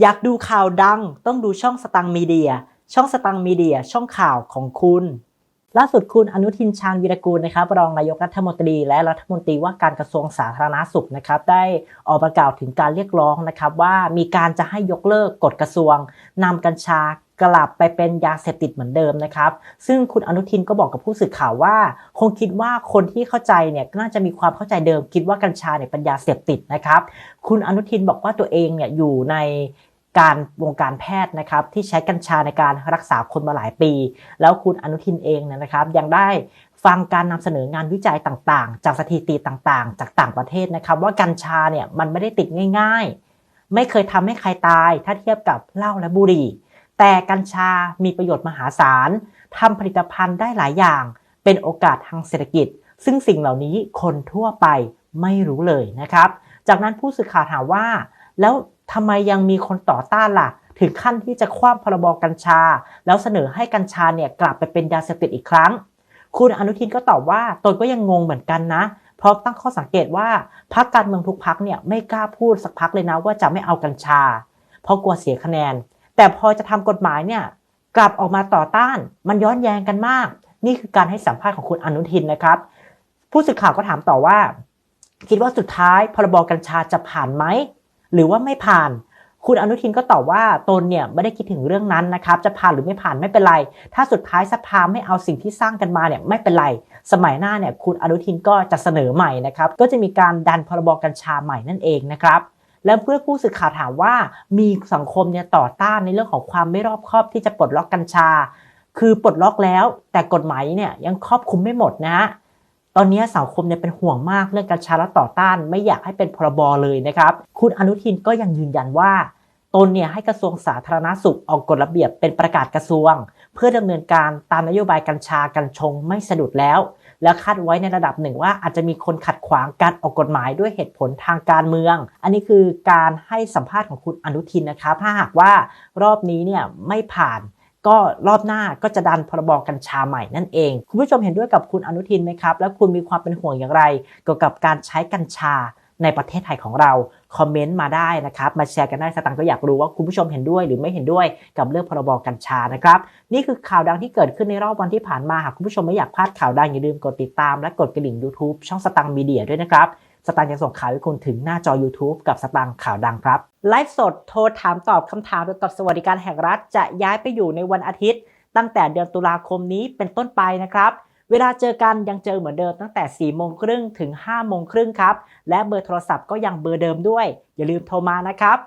อยากดูข่าวดังต้องดูช่องสตังมีเดีย ช่องสตังมีเดีย ช่องข่าวของคุณ ล่าสุดคุณอนุทินชาญวีรกูลนะครับรองนายกรัฐมนตรีและรัฐมนตรีว่าการกระทรวงสาธารณาสุขนะครับได้ออกประกาศถึงการเรียกร้องนะครับว่ามีการจะให้ยกเลิกกฎกระทรวงนำกัญชา กลับไปเป็นยาเสพติดเหมือนเดิมนะครับ ซึ่งคุณอนุทินก็บอกกับผู้สื่อข่าวว่า คงคิดว่าคนที่เข้าใจเนี่ยน่าจะมีความเข้าใจเดิม คิดว่ากัญชาเนี่ยเป็นยาเสพติดนะครับ คุณอนุทินบอกว่าตัวเองเนี่ยอยู่ในการวงการแพทย์นะครับที่ใช้กัญชาในการรักษาคนมาหลายปี แล้วคุณอนุทินเองเนี่ยนะครับ ยังได้ฟังการนำเสนองานวิจัยต่างๆ จากสถิติต่างๆ จากต่างประเทศนะครับ ว่ากัญชาเนี่ยมันไม่ได้ติดง่าย ๆ ไม่เคยทำให้ใครตาย ถ้าเทียบกับเหล้าและบุหรี่ แต่กัญชามีประโยชน์มหาศาลทำผลิตภัณฑ์ได้หลายอย่าง เป็นโอกาสทางเศรษฐกิจ ซึ่งสิ่งเหล่านี้คนทั่วไปไม่รู้เลยนะครับ จากนั้นผู้สื่อข่าวถามว่า แล้วทำไมยังมีคนต่อต้านล่ะ ถึงขั้นที่จะคว่ำพรบกัญชา แล้วเสนอให้กัญชาเนี่ยกลับไปเป็นยาเสพติดอีกครั้ง คุณอนุทินก็ตอบว่าตนก็ยังงงเหมือนกันนะเพราะตั้งข้อสังเกตว่าพรรคการเมืองทุกพรรคเนี่ยไม่กล้าพูดสักพักเลยนะว่าจะไม่เอากัญชา เพราะกลัวเสียคะแนน แต่พอจะทำกฎหมายเนี่ยกลับออกมาต่อต้านมันย้อนแย้งกันมาก นี่คือการให้สัมภาษณ์ของคุณอนุทินนะครับ ผู้สื่อข่าวก็ถามต่อว่า คิดว่าสุดท้ายพรบกัญชาจะผ่านไหมหรือว่าไม่ผ่าน คุณอนุทินก็ตอบว่าตนเนี่ยไม่ได้คิดถึงเรื่องนั้นนะครับจะผ่านหรือไม่ผ่านไม่เป็นไร ถ้าสุดท้ายสภาไม่เอาสิ่งที่สร้างกันมาเนี่ยไม่เป็นไร สมัยหน้าเนี่ยคุณอนุทินก็จะเสนอใหม่นะครับก็จะมีการดันพรบกัญชาใหม่นั่นเองนะครับ และเพื่อผู้สื่อข่าวถามว่า มีสังคมเนี่ยต่อต้านในเรื่องของความไม่รอบคอบที่จะปลดล็อกกัญชา คือปลดล็อกแล้ว แต่กฎหมายเนี่ยยังครอบคลุมไม่หมดนะฮะตอนนี้สังคมเนี่ยเป็นห่วงมากเรื่องกัญชาและต่อต้าน ไม่อยากให้เป็นพรบเลยนะครับ คุณอนุทินก็ยังยืนยันว่าตนเนี่ยให้กระทรวงสาธารณสุขออกกฎระเบียบเป็นประกาศกระทรวง เพื่อดำเนินการตามนโยบายกัญชากัญชงไม่สะดุดแล้ว และคาดไว้ในระดับหนึ่งว่าอาจจะมีคนขัดขวางการออกกฎหมายด้วยเหตุผลทางการเมือง อันนี้คือการให้สัมภาษณ์ของคุณอนุทินนะครับ ถ้าหากว่ารอบนี้เนี่ยไม่ผ่านก็รอบหน้าก็จะดันพรบกัญชาใหม่นั่นเอง คุณผู้ชมเห็นด้วยกับคุณอนุทินไหมครับ และคุณมีความเป็นห่วงอย่างไร เกี่ยวกับการใช้กัญชาในประเทศไทยของเรา คอมเมนต์มาได้นะครับ มาแชร์กันได้สตังก็อยากรู้ว่าคุณผู้ชมเห็นด้วยหรือไม่เห็นด้วยกับเรื่องพรบกัญชานะครับ นี่คือข่าวดังที่เกิดขึ้นในรอบวันที่ผ่านมาหากคุณผู้ชมไม่อยากพลาดข่าวดังอย่าลืมกดติดตามและกดกระดิ่ง YouTube ช่องสตังค์มีเดียด้วยนะครับสตางค์จะส่งข่าวให้คุณถึงหน้าจอ YouTube กับสตางข่าวดังครับไลฟ์สดโทรถามตอบคำถามเกี่ยวกับสวัสดิการแห่งรัฐจะย้ายไปอยู่ในวันอาทิตย์ ตั้งแต่เดือนตุลาคมนี้เป็นต้นไปนะครับ เวลาเจอกันยังเจอเหมือนเดิมตั้งแต่4โมงครึ่งถึง5โมงครึ่งครับ และเบอร์โทรศัพท์ก็ยังเบอร์เดิมด้วย อย่าลืมโทรมานะครับ